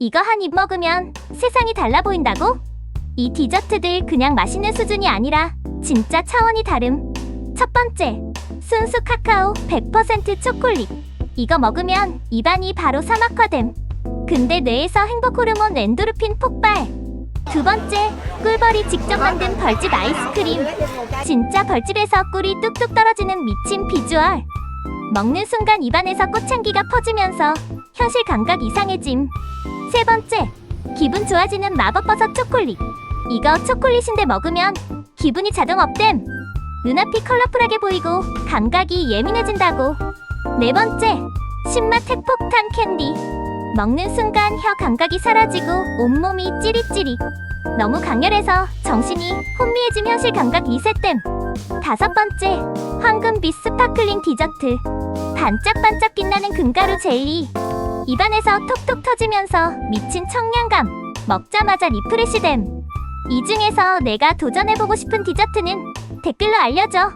이거 한 입 먹으면 세상이 달라 보인다고? 이 디저트들 그냥 맛있는 수준이 아니라 진짜 차원이 다름. 첫 번째, 순수 카카오 100% 초콜릿. 이거 먹으면 입안이 바로 사막화됨. 근데 뇌에서 행복 호르몬 엔도르핀 폭발. 두 번째, 꿀벌이 직접 만든 벌집 아이스크림. 진짜 벌집에서 꿀이 뚝뚝 떨어지는 미친 비주얼. 먹는 순간 입안에서 꽃향기가 퍼지면서 현실 감각 이상해짐. 세 번째, 기분 좋아지는 마법버섯 초콜릿. 이거 초콜릿인데 먹으면 기분이 자동 업됨. 눈앞이 컬러풀하게 보이고 감각이 예민해진다고. 네 번째, 신맛 핵폭탄 캔디. 먹는 순간 혀 감각이 사라지고 온몸이 찌릿찌릿. 너무 강렬해서 정신이 혼미해짐 현실 감각 리셋됨. 다섯 번째, 황금빛 스파클링 디저트. 반짝반짝 빛나는 금가루 젤리. 입안에서 톡톡 터지면서 미친 청량감. 먹자마자 리프레시됨. 이 중에서 내가 도전해보고 싶은 디저트는 댓글로 알려줘.